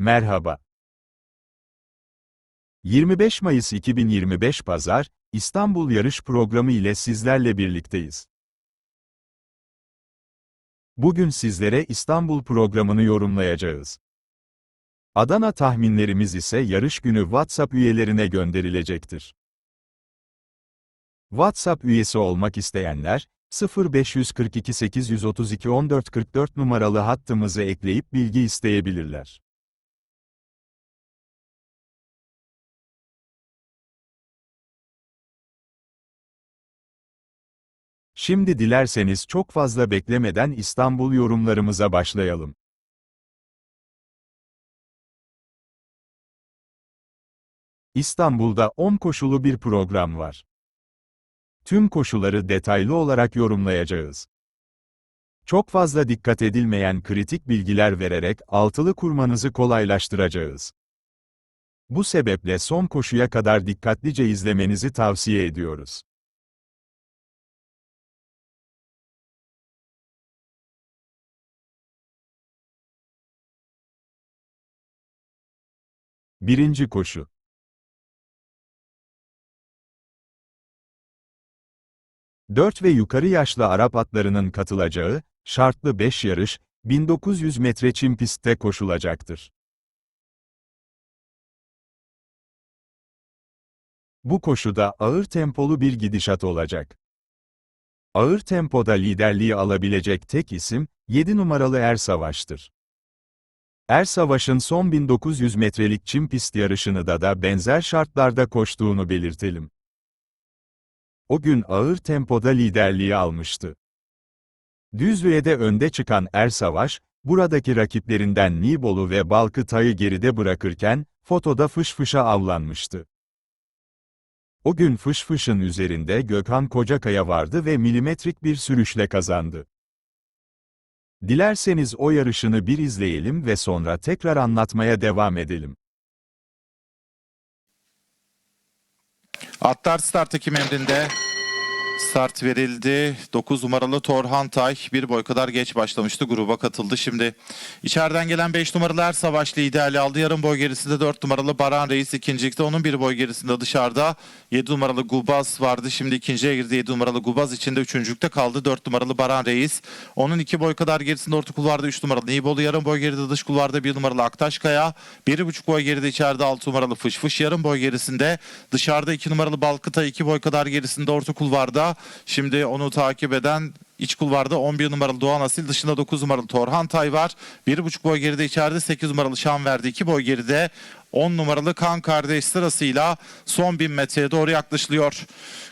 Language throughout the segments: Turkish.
Merhaba. 25 Mayıs 2025 Pazar, İstanbul Yarış Programı ile sizlerle birlikteyiz. Bugün sizlere İstanbul programını yorumlayacağız. Adana tahminlerimiz ise yarış günü WhatsApp üyelerine gönderilecektir. WhatsApp üyesi olmak isteyenler, 0542 832 1444 numaralı hattımızı ekleyip bilgi isteyebilirler. Şimdi dilerseniz çok fazla beklemeden İstanbul yorumlarımıza başlayalım. İstanbul'da 10 koşulu bir program var. Tüm koşuları detaylı olarak yorumlayacağız. Çok fazla dikkat edilmeyen kritik bilgiler vererek altılı kurmanızı kolaylaştıracağız. Bu sebeple son koşuya kadar dikkatlice izlemenizi tavsiye ediyoruz. Birinci koşu. Dört ve yukarı yaşlı Arap atlarının katılacağı, şartlı 5 yarış, 1900 metre çim pistte koşulacaktır. Bu koşuda ağır tempolu bir gidişat olacak. Ağır tempoda liderliği alabilecek tek isim, 7 numaralı Er Savaş'tır. Er Savaş'ın son 1900 metrelik çim pist yarışını da da benzer şartlarda koştuğunu belirtelim. O gün ağır tempoda liderliği almıştı. Düzlüğe'de önde çıkan Er Savaş, buradaki rakiplerinden Nibolu ve Balkıtay'ı geride bırakırken, fotoda fış fışa avlanmıştı. O gün fış fışın üzerinde Gökhan Kocakaya vardı ve milimetrik bir sürüşle kazandı. Dilerseniz o yarışını bir izleyelim ve sonra tekrar anlatmaya devam edelim. Atlar start ekim emrinde. Start verildi. 9 numaralı Torhan Tay bir boy kadar geç başlamıştı. Gruba katıldı. Şimdi içeriden gelen 5 numaralı Er Savaş liderliği aldı. Yarım boy gerisinde 4 numaralı Baran Reis ikincilikte. Onun bir boy gerisinde dışarıda 7 numaralı Gubaz vardı. Şimdi ikinciye girdi. 7 numaralı Gubaz içinde üçüncülükte kaldı. 4 numaralı Baran Reis. Onun 2 boy kadar gerisinde orta kulvarda 3 numaralı Nibolu. Yarım boy geride dış kulvarda 1 numaralı Aktaşkaya. 1,5 boy geride içeride 6 numaralı Fış Fış. Yarım boy gerisinde dışarıda 2 numaralı Balkıta. 2 boy kadar gerisinde orta kulvarda. Şimdi onu takip eden İç kulvarda 11 numaralı Doğan Asil dışında 9 numaralı Torhan Tay var. 1,5 boy geride içeride 8 numaralı Şan verdi. 2 boy geride 10 numaralı Kan kardeş sırasıyla son 1000 metreye doğru yaklaşılıyor.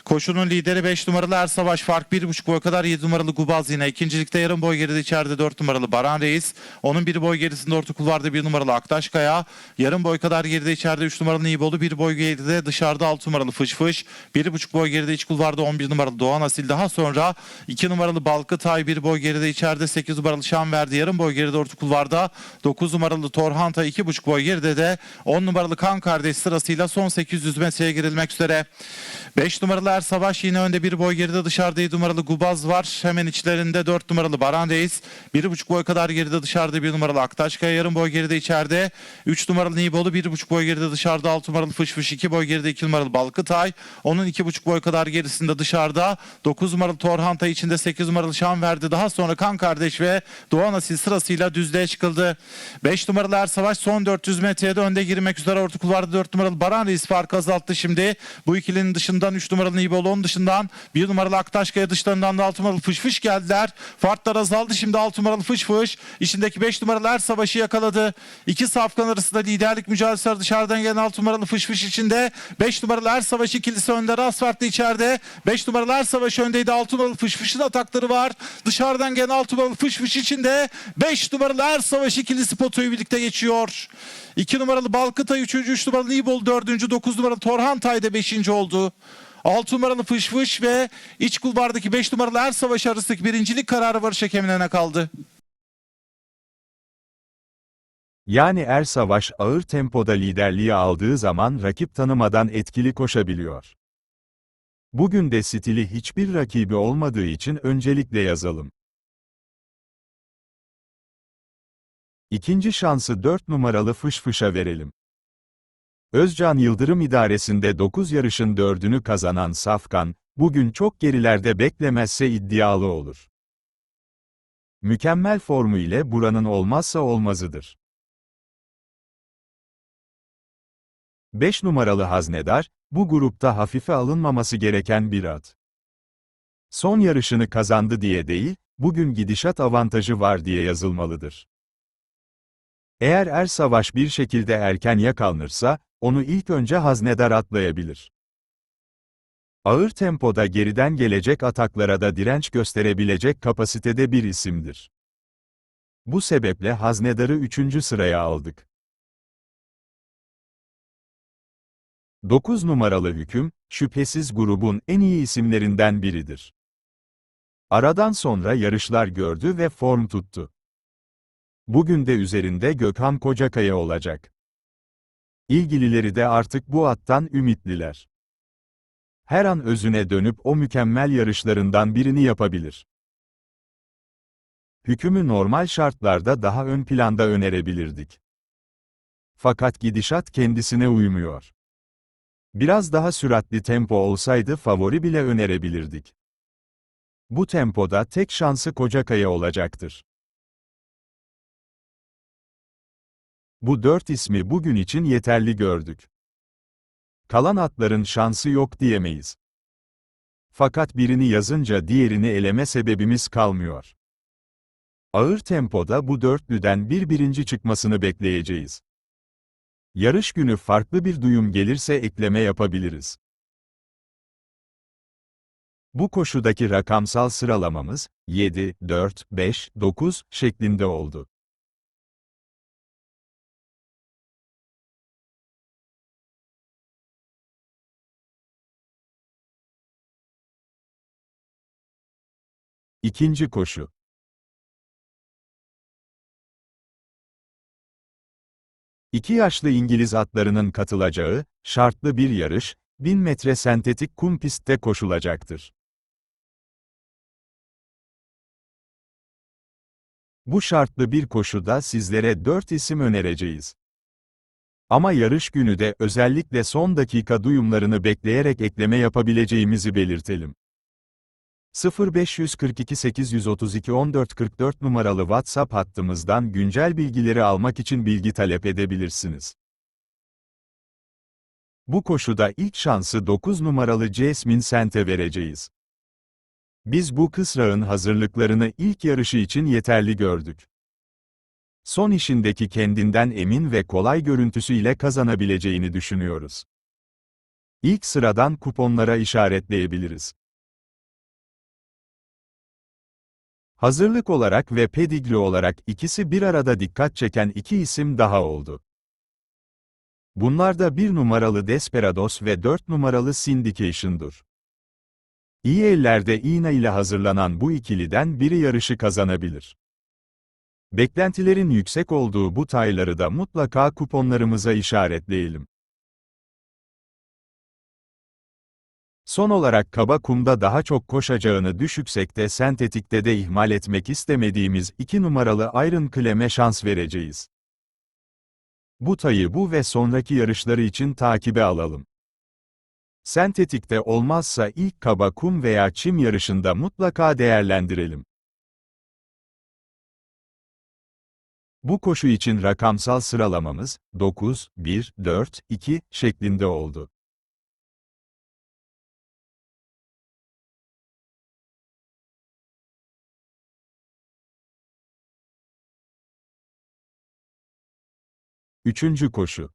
Koşunun lideri 5 numaralı Er Savaş fark 1,5 boy kadar 7 numaralı Gubaz yine. ikincilikte yarım boy geride içeride 4 numaralı Baran Reis. Onun bir boy gerisinde orta kulvarda 1 numaralı Aktaş Kaya. Yarım boy kadar geride içeride 3 numaralı Nibolu. 1 boy geride dışarıda 6 numaralı Fış Fış. 1,5 boy geride iç kulvarda 11 numaralı Doğan Asil. Daha sonra 2 numaralı Balkı Tay 1 boy geride içeride 8 numaralı Şan verdi. Yarım boy geride orta kulvarda 9 numaralı Torhan Tay 2,5 boy geride de 10 numaralı Kan kardeş sırasıyla son 800 metreye girilmek üzere. 5 numaralı Er Savaş yine önde bir boy geride dışarıda 7 numaralı Gubaz var. Hemen içlerinde 4 numaralı Baran Reis. 1,5 boy kadar geride dışarıda 1 numaralı Aktaşkaya yarım boy geride içeride. 3 numaralı Nibolu 1,5 boy geride dışarıda 6 numaralı Fış Fış 2 boy geride 2 numaralı Balkıtay. Onun 2,5 boy kadar gerisinde dışarıda 9 numaralı Torhan Tay içinde 8 numaralı Şan verdi. Daha sonra Kan Kardeş ve Doğan Asil sırasıyla düzlüğe çıkıldı. 5 numaralı Er Savaş son 400 metreye de önde girmek üzere orta kulvarda 4 numaralı Baran Reis farkı azalttı şimdi. Bu ikilinin dışından 3 numaralı Nibolu onun dışından 1 numaralı Aktaşkaya dışlarından da 6 numaralı Fış Fış geldiler. Farklar azaldı şimdi 6 numaralı Fış Fış. içindeki 5 numaralı Er Savaş'ı yakaladı. İki safkan arasında liderlik mücadelesi. Dışarıdan gelen 6 numaralı Fış Fış içinde 5 numaralı Er Savaş ikilisi önde. Asfaltlı içeride. 5 numaralı Er Savaş öndeydi. 6 numaralı Fış Fış'ın atakları var. Dışarıdan gelen 6 numaralı Fış Fış içinde 5 numaralı Er Savaş ikilisi potoyu birlikte geçiyor. 2 numaralı Balkıtay 3. 3 numaralı Nibol 4. 9 numaralı Torhan Tay da 5. oldu. 6 numaralı Fış Fış ve iç kulvardaki 5 numaralı Er Savaş arasındaki birincilik kararı varış hakemlerine kaldı. Yani Er Savaş ağır tempoda liderliği aldığı zaman rakip tanımadan etkili koşabiliyor. Bugün de stili hiçbir rakibi olmadığı için öncelikle yazalım. İkinci şansı 4 numaralı Fış Fış'a verelim. Özcan Yıldırım idaresinde 9 yarışın 4'ünü kazanan Safkan, bugün çok gerilerde beklemezse iddialı olur. Mükemmel formu ile buranın olmazsa olmazıdır. 5 numaralı Haznedar, bu grupta hafife alınmaması gereken bir at. Son yarışını kazandı diye değil, bugün gidişat avantajı var diye yazılmalıdır. Eğer Er Savaş bir şekilde erken yakalanırsa, onu ilk önce Haznedar atlayabilir. Ağır tempoda geriden gelecek ataklara da direnç gösterebilecek kapasitede bir isimdir. Bu sebeple Haznedar'ı 3. sıraya aldık. 9 numaralı hüküm, şüphesiz grubun en iyi isimlerinden biridir. Aradan sonra yarışlar gördü ve form tuttu. Bugün de üzerinde Gökhan Kocakaya olacak. İlgilileri de artık bu attan ümitliler. Her an özüne dönüp o mükemmel yarışlarından birini yapabilir. Hükümü normal şartlarda daha ön planda önerebilirdik. Fakat gidişat kendisine uymuyor. Biraz daha süratli tempo olsaydı favori bile önerebilirdik. Bu tempoda tek şansı Kocakaya olacaktır. Bu dört ismi bugün için yeterli gördük. Kalan atların şansı yok diyemeyiz. Fakat birini yazınca diğerini eleme sebebimiz kalmıyor. Ağır tempoda bu dörtlüden bir birinci çıkmasını bekleyeceğiz. Yarış günü farklı bir duyum gelirse ekleme yapabiliriz. Bu koşudaki rakamsal sıralamamız 7, 4, 5, 9 şeklinde oldu. İkinci koşu. İki yaşlı İngiliz atlarının katılacağı, şartlı bir yarış, 1000 metre sentetik kum pistte koşulacaktır. Bu şartlı bir koşuda sizlere 4 isim önereceğiz. Ama yarış günü de özellikle son dakika duyumlarını bekleyerek ekleme yapabileceğimizi belirtelim. 0542 832 1444 numaralı WhatsApp hattımızdan güncel bilgileri almak için bilgi talep edebilirsiniz. Bu koşuda ilk şansı 9 numaralı Jasmine Sent'e vereceğiz. Biz bu kısrağın hazırlıklarını ilk yarışı için yeterli gördük. Son işindeki kendinden emin ve kolay görüntüsüyle kazanabileceğini düşünüyoruz. İlk sıradan kuponlara işaretleyebiliriz. Hazırlık olarak ve pedigri olarak ikisi bir arada dikkat çeken iki isim daha oldu. Bunlar da bir numaralı Desperados ve dört numaralı Syndication'dur. İyi ellerde iğne ile hazırlanan bu ikiliden biri yarışı kazanabilir. Beklentilerin yüksek olduğu bu tayları da mutlaka kuponlarımıza işaretleyelim. Son olarak kaba kumda daha çok koşacağını düşüksekte sentetikte de ihmal etmek istemediğimiz 2 numaralı Iron Clem'e şans vereceğiz. Bu tayı bu ve sonraki yarışları için takibe alalım. Sentetikte olmazsa ilk kaba kum veya çim yarışında mutlaka değerlendirelim. Bu koşu için rakamsal sıralamamız 9, 1, 4, 2 şeklinde oldu. Üçüncü koşu.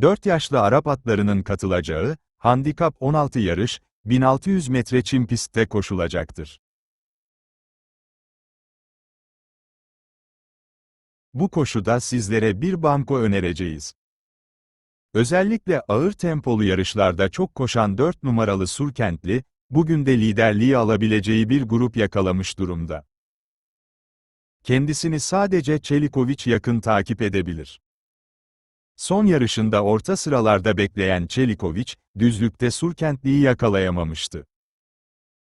Dört yaşlı Arap atlarının katılacağı, handikap 16 yarış, 1600 metre çim pistte koşulacaktır. Bu koşuda sizlere bir banko önereceğiz. Özellikle ağır tempolu yarışlarda çok koşan 4 numaralı Surkentli, bugün de liderliği alabileceği bir grup yakalamış durumda. Kendisini sadece Çelikoviç yakın takip edebilir. Son yarışında orta sıralarda bekleyen Çelikoviç, düzlükte Surkentli'yi yakalayamamıştı.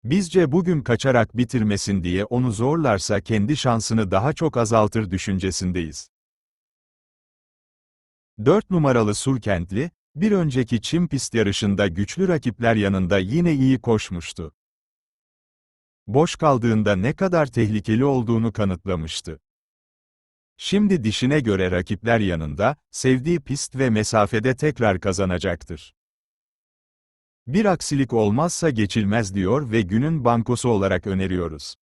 Bizce bugün kaçarak bitirmesin diye onu zorlarsa kendi şansını daha çok azaltır düşüncesindeyiz. 4 numaralı Surkentli, bir önceki çim pist yarışında güçlü rakipler yanında yine iyi koşmuştu. Boş kaldığında ne kadar tehlikeli olduğunu kanıtlamıştı. Şimdi dişine göre rakipler yanında, sevdiği pist ve mesafede tekrar kazanacaktır. Bir aksilik olmazsa geçilmez diyor ve günün bankosu olarak öneriyoruz.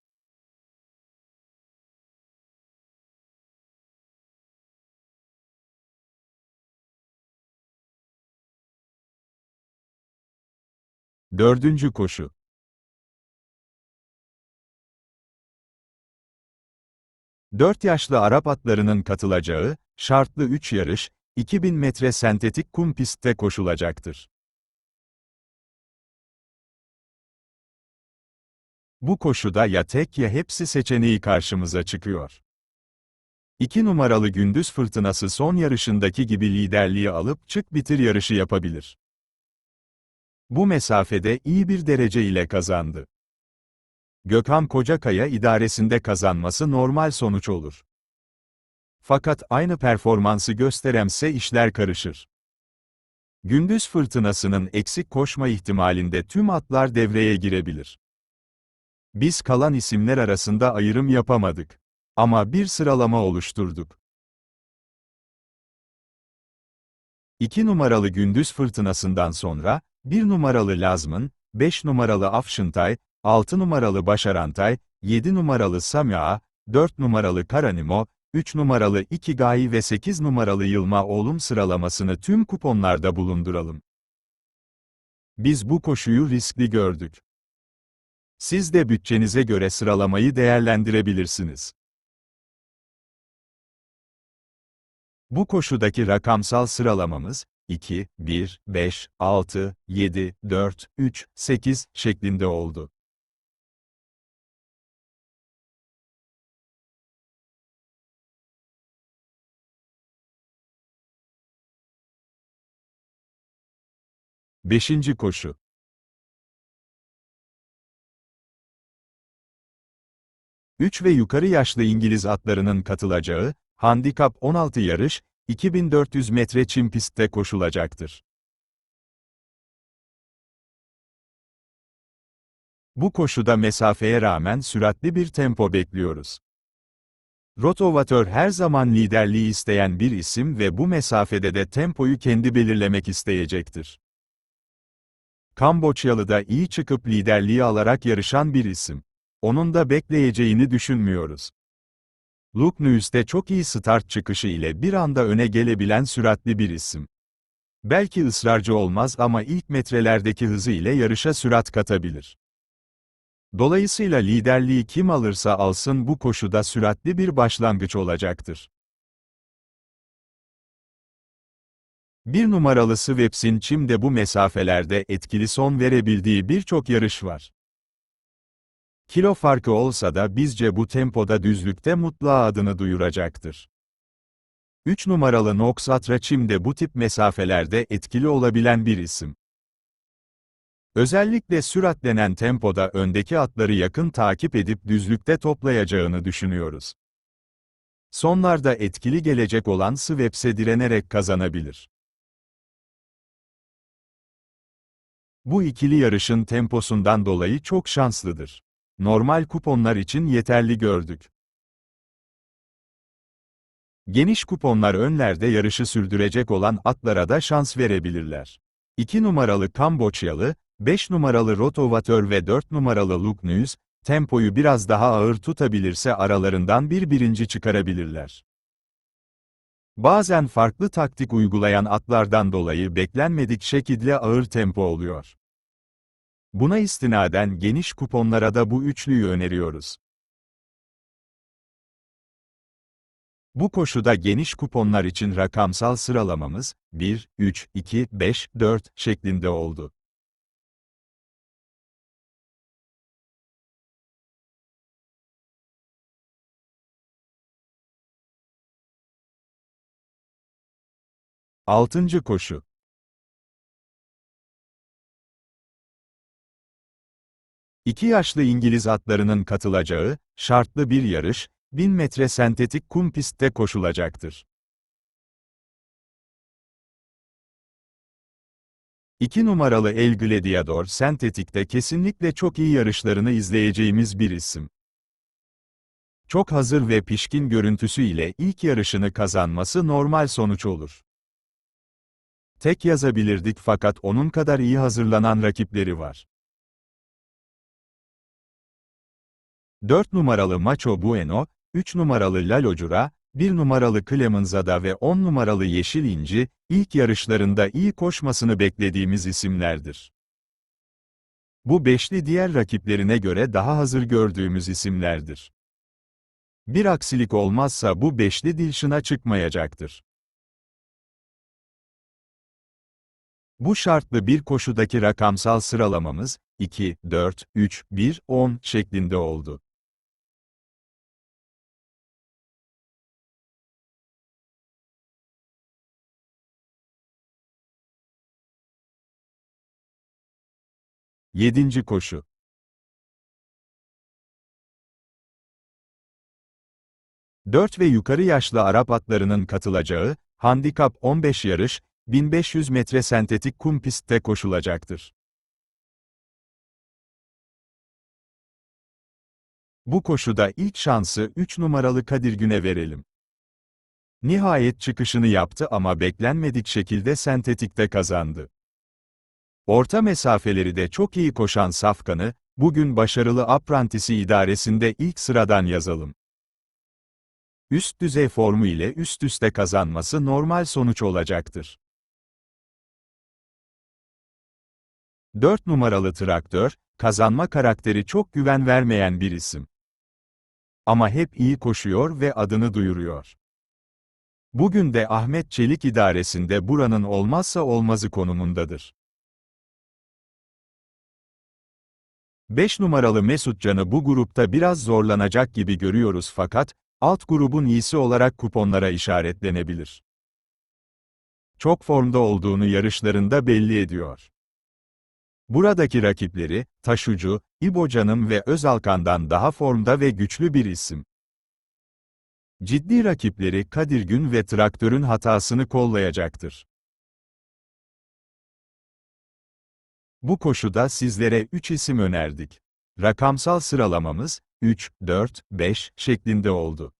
Dördüncü koşu. Dört yaşlı Arap atlarının katılacağı, şartlı 3 yarış, 2000 metre sentetik kum pistte koşulacaktır. Bu koşuda ya tek ya hepsi seçeneği karşımıza çıkıyor. 2 numaralı Gündüz Fırtınası son yarışındaki gibi liderliği alıp çık bitir yarışı yapabilir. Bu mesafede iyi bir derece ile kazandı. Gökhan Kocakaya idaresinde kazanması normal sonuç olur. Fakat aynı performansı gösteremse işler karışır. Gündüz fırtınasının eksik koşma ihtimalinde tüm atlar devreye girebilir. Biz kalan isimler arasında ayrım yapamadık. Ama bir sıralama oluşturduk. 2 numaralı Gündüz fırtınasından sonra, 1 numaralı Lazmın, 5 numaralı Afşıntay, 6 numaralı Başarantay, 7 numaralı Samya, 4 numaralı Karanimo, 3 numaralı Ikigai ve 8 numaralı Yılma Oğlum sıralamasını tüm kuponlarda bulunduralım. Biz bu koşuyu riskli gördük. Siz de bütçenize göre sıralamayı değerlendirebilirsiniz. Bu koşudaki rakamsal sıralamamız, 2, 1, 5, 6, 7, 4, 3, 8 şeklinde oldu. Beşinci koşu. Üç ve yukarı yaşlı İngiliz atlarının katılacağı, handikap 16 yarış, 2400 metre çim pistte koşulacaktır. Bu koşuda mesafeye rağmen süratli bir tempo bekliyoruz. Rotovatör her zaman liderliği isteyen bir isim ve bu mesafede de tempoyu kendi belirlemek isteyecektir. Kamboçyalı da iyi çıkıp liderliği alarak yarışan bir isim. Onun da bekleyeceğini düşünmüyoruz. Luke News'te çok iyi start çıkışı ile bir anda öne gelebilen süratli bir isim. Belki ısrarcı olmaz ama ilk metrelerdeki hızı ile yarışa sürat katabilir. Dolayısıyla liderliği kim alırsa alsın bu koşuda süratli bir başlangıç olacaktır. Bir numaralı Sweps'in çimde bu mesafelerde etkili son verebildiği birçok yarış var. Kilo farkı olsa da bizce bu tempoda düzlükte mutluğa adını duyuracaktır. 3 numaralı Nox Atra çimde bu tip mesafelerde etkili olabilen bir isim. Özellikle süratlenen tempoda öndeki atları yakın takip edip düzlükte toplayacağını düşünüyoruz. Sonlarda etkili gelecek olan Sweps'e direnerek kazanabilir. Bu ikili yarışın temposundan dolayı çok şanslıdır. Normal kuponlar için yeterli gördük. Geniş kuponlar önlerde yarışı sürdürecek olan atlara da şans verebilirler. 2 numaralı Kamboçyalı, 5 numaralı Rotovatör ve 4 numaralı Luke News, tempoyu biraz daha ağır tutabilirse aralarından bir birinci çıkarabilirler. Bazen farklı taktik uygulayan atlardan dolayı beklenmedik şekilde ağır tempo oluyor. Buna istinaden geniş kuponlara da bu üçlüyü öneriyoruz. Bu koşuda geniş kuponlar için rakamsal sıralamamız 1, 3, 2, 5, 4 şeklinde oldu. Altıncı koşu. İki yaşlı İngiliz atlarının katılacağı, şartlı bir yarış, 1000 metre sentetik kum pistte koşulacaktır. 2 numaralı El Gladiador sentetikte kesinlikle çok iyi yarışlarını izleyeceğimiz bir isim. Çok hazır ve pişkin görüntüsü ile ilk yarışını kazanması normal sonuç olur. Tek yazabilirdik fakat onun kadar iyi hazırlanan rakipleri var. 4 numaralı Macho Bueno, 3 numaralı Lalocura, 1 numaralı Clemenza ve 10 numaralı Yeşil İnci, ilk yarışlarında iyi koşmasını beklediğimiz isimlerdir. Bu beşli diğer rakiplerine göre daha hazır gördüğümüz isimlerdir. Bir aksilik olmazsa bu beşli Dilşin'a çıkmayacaktır. Bu şartlı bir koşudaki rakamsal sıralamamız, 2, 4, 3, 1, 10 şeklinde oldu. Yedinci koşu. Dört ve yukarı yaşlı Arap atlarının katılacağı, handikap 15 yarış, 1500 metre sentetik kum pistte koşulacaktır. Bu koşuda ilk şansı 3 numaralı Kadir Gün'e verelim. Nihayet çıkışını yaptı ama beklenmedik şekilde sentetikte kazandı. Orta mesafeleri de çok iyi koşan Safkan'ı, bugün başarılı aprantisi idaresinde ilk sıradan yazalım. Üst düzey formu ile üst üste kazanması normal sonuç olacaktır. 4 numaralı traktör, kazanma karakteri çok güven vermeyen bir isim. Ama hep iyi koşuyor ve adını duyuruyor. Bugün de Ahmet Çelik idaresinde buranın olmazsa olmazı konumundadır. 5 numaralı Mesut Can'ı bu grupta biraz zorlanacak gibi görüyoruz fakat, alt grubun iyisi olarak kuponlara işaretlenebilir. Çok formda olduğunu yarışlarında belli ediyor. Buradaki rakipleri, Taşucu, İbo Canım ve Özalkan'dan daha formda ve güçlü bir isim. Ciddi rakipleri Kadir Gün ve Traktör'ün hatasını kollayacaktır. Bu koşuda sizlere 3 isim önerdik. Rakamsal sıralamamız 3, 4, 5 şeklinde oldu.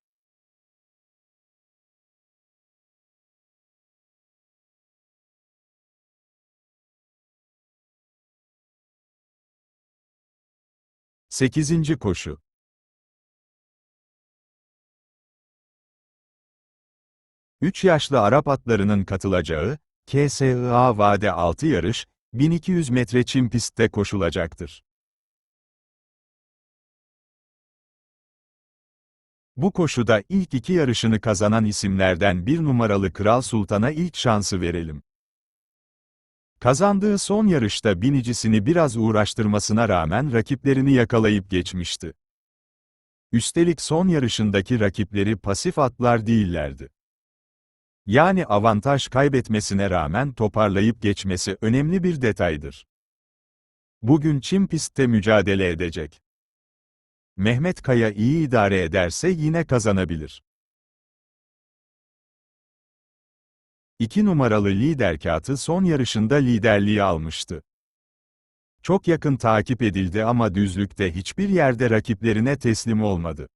Sekizinci koşu. Üç yaşlı Arap atlarının katılacağı, KSIA Vade 6 yarış, 1200 metre çim pistte koşulacaktır. Bu koşuda ilk iki yarışını kazanan isimlerden bir numaralı Kral Sultan'a ilk şansı verelim. Kazandığı son yarışta binicisini biraz uğraştırmasına rağmen rakiplerini yakalayıp geçmişti. Üstelik son yarışındaki rakipleri pasif atlar değillerdi. Yani avantaj kaybetmesine rağmen toparlayıp geçmesi önemli bir detaydır. Bugün çim pistte mücadele edecek. Mehmet Kaya iyi idare ederse yine kazanabilir. 2 numaralı lider Katı son yarışında liderliği almıştı. Çok yakın takip edildi ama düzlükte hiçbir yerde rakiplerine teslim olmadı.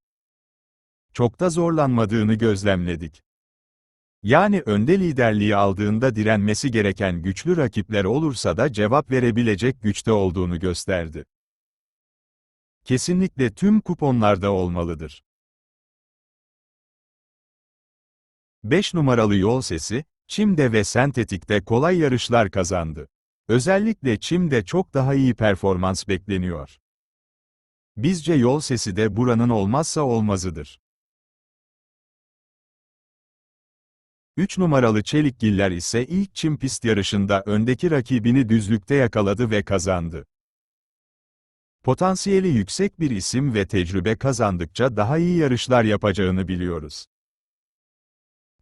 Çok da zorlanmadığını gözlemledik. Yani önde liderliği aldığında direnmesi gereken güçlü rakipler olursa da cevap verebilecek güçte olduğunu gösterdi. Kesinlikle tüm kuponlarda olmalıdır. 5 numaralı yol sesi, Çim'de ve sentetikte kolay yarışlar kazandı. Özellikle Çim'de çok daha iyi performans bekleniyor. Bizce yol sesi de buranın olmazsa olmazıdır. 3 numaralı Çelikgiller ise ilk çim pist yarışında öndeki rakibini düzlükte yakaladı ve kazandı. Potansiyeli yüksek bir isim ve tecrübe kazandıkça daha iyi yarışlar yapacağını biliyoruz.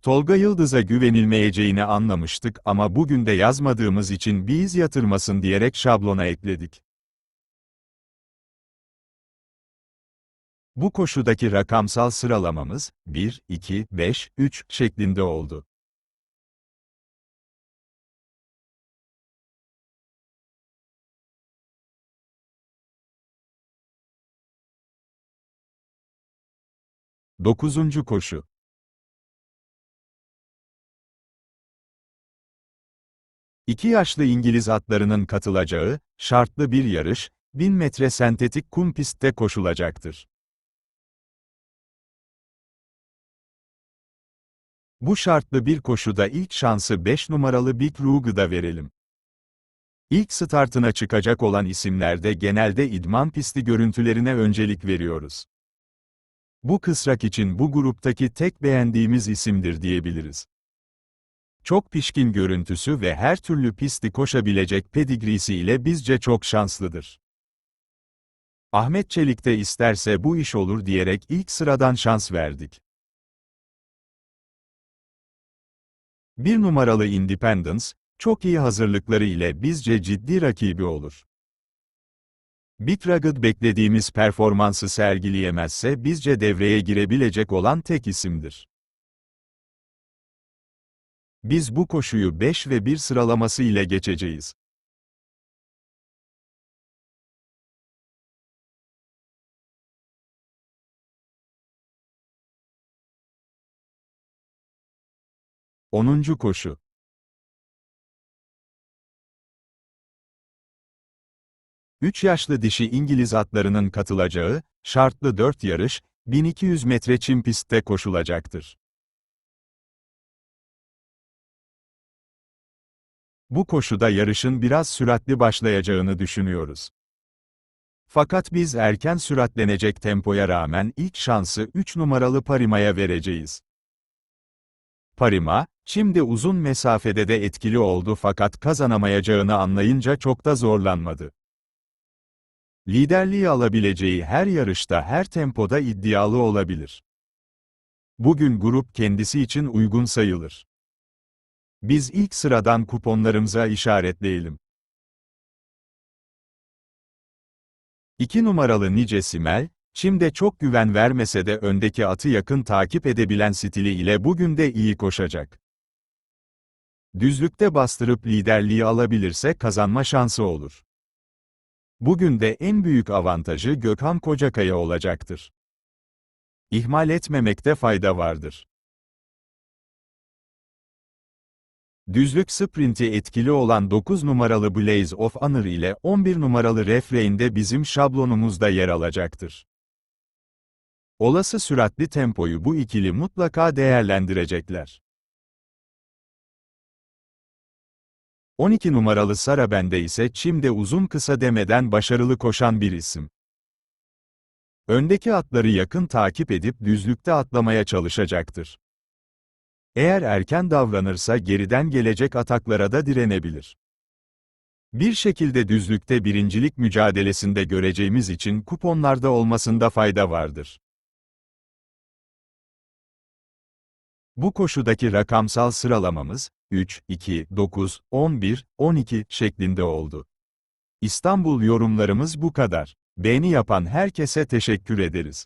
Tolga Yıldız'a güvenilmeyeceğini anlamıştık ama bugün de yazmadığımız için bir iz yatırmasın diyerek şablona ekledik. Bu koşudaki rakamsal sıralamamız 1, 2, 5, 3 şeklinde oldu. Dokuzuncu koşu. İki yaşlı İngiliz atlarının katılacağı, şartlı bir yarış, 1000 metre sentetik kum pistte koşulacaktır. Bu şartlı bir koşuda ilk şansı 5 numaralı Big Rug'da verelim. İlk startına çıkacak olan isimlerde genelde idman pisti görüntülerine öncelik veriyoruz. Bu kısrak için bu gruptaki tek beğendiğimiz isimdir diyebiliriz. Çok pişkin görüntüsü ve her türlü pisti koşabilecek pedigrisi ile bizce çok şanslıdır. Ahmet Çelik de isterse bu iş olur diyerek ilk sıradan şans verdik. Bir numaralı Independence, çok iyi hazırlıkları ile bizce ciddi rakibi olur. Big beklediğimiz performansı sergileyemezse bizce devreye girebilecek olan tek isimdir. Biz bu koşuyu 5 ve 1 sıralaması ile geçeceğiz. Onuncu koşu. Üç yaşlı dişi İngiliz atlarının katılacağı, şartlı 4 yarış, 1200 metre çim pistte koşulacaktır. Bu koşuda yarışın biraz süratli başlayacağını düşünüyoruz. Fakat biz erken süratlenecek tempoya rağmen ilk şansı 3 numaralı Parima'ya vereceğiz. Parima, şimdi uzun mesafede de etkili oldu fakat kazanamayacağını anlayınca çok da zorlanmadı. Liderliği alabileceği her yarışta her tempoda iddialı olabilir. Bugün grup kendisi için uygun sayılır. Biz ilk sıradan kuponlarımıza işaretleyelim. 2 numaralı Nice Simel, Çim'de çok güven vermese de öndeki atı yakın takip edebilen stili ile bugün de iyi koşacak. Düzlükte bastırıp liderliği alabilirse kazanma şansı olur. Bugün de en büyük avantajı Gökhan Kocakaya olacaktır. İhmal etmemekte fayda vardır. Düzlük sprinti etkili olan 9 numaralı Blaze of Honor ile 11 numaralı Refrain bizim şablonumuzda yer alacaktır. Olası süratli tempoyu bu ikili mutlaka değerlendirecekler. 12 numaralı Sarabende ise çimde uzun kısa demeden başarılı koşan bir isim. Öndeki atları yakın takip edip düzlükte atlamaya çalışacaktır. Eğer erken davranırsa geriden gelecek ataklara da direnebilir. Bir şekilde düzlükte birincilik mücadelesinde göreceğimiz için kuponlarda olmasında fayda vardır. Bu koşudaki rakamsal sıralamamız, 3, 2, 9, 11, 12 şeklinde oldu. İstanbul yorumlarımız bu kadar. Beğeni yapan herkese teşekkür ederiz.